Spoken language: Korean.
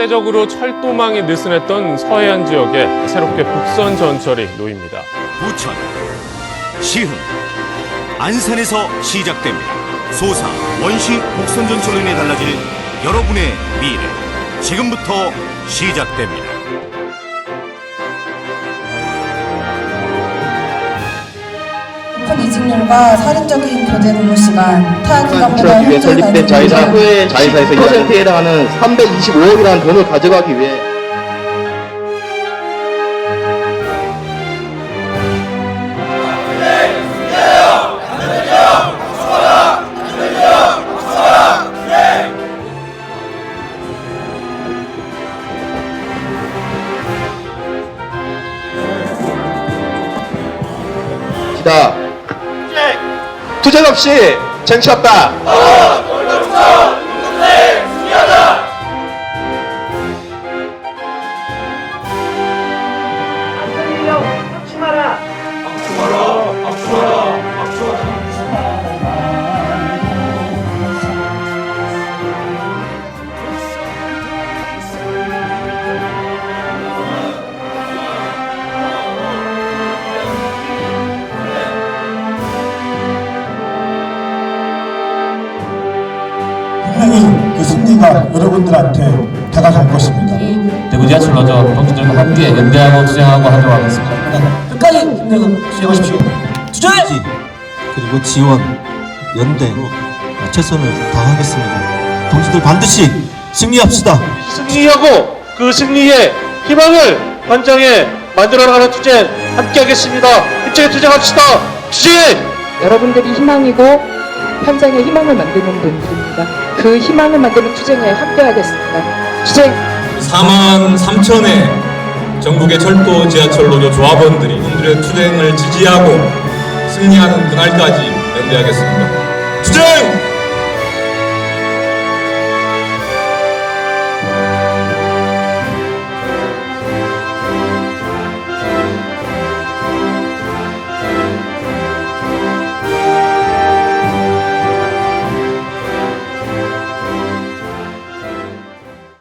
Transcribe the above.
상대적으로 철도망이 느슨했던 서해안 지역에 새롭게 북선 전철이 놓입니다. 부천, 시흥, 안산에서 시작됩니다. 소사, 원시 복선 전철로 인해 달라질 여러분의 미래 지금부터 시작됩니다. 이직률과 살인적인 교대 근무 시간, 타 기관보다 추하기 위해 설립된 자회사 후에 자회사에서 10%에 해당하는 325억이라는 돈을 가져가기 위해. 기다 투쟁 없이 쟁취 없다. 그 승리가 여러분들한테 다가갈 것입니다. 대구 지하철 노조 동지들과 함께 연대하고 투쟁하고 하도록 하겠습니다. 끝까지 힘내고 수행하십시오. 투쟁! 그리고 지원, 연대, 최선을 다하겠습니다. 동지들 반드시 승리합시다. 승리하고 그 승리에 희망을 관장에 만들어나가는 투쟁 함께하겠습니다. 힘차게 투쟁합시다. 투쟁! 여러분들이 희망이고 현장에 희망을 만드는 분들입니다. 그 희망을 만드는 투쟁에 함께하겠습니다. 투쟁! 4만 3천의 전국의 철도 지하철 노조 조합원들이 이들의 투쟁을 지지하고 승리하는 그날까지 연대하겠습니다. 투쟁!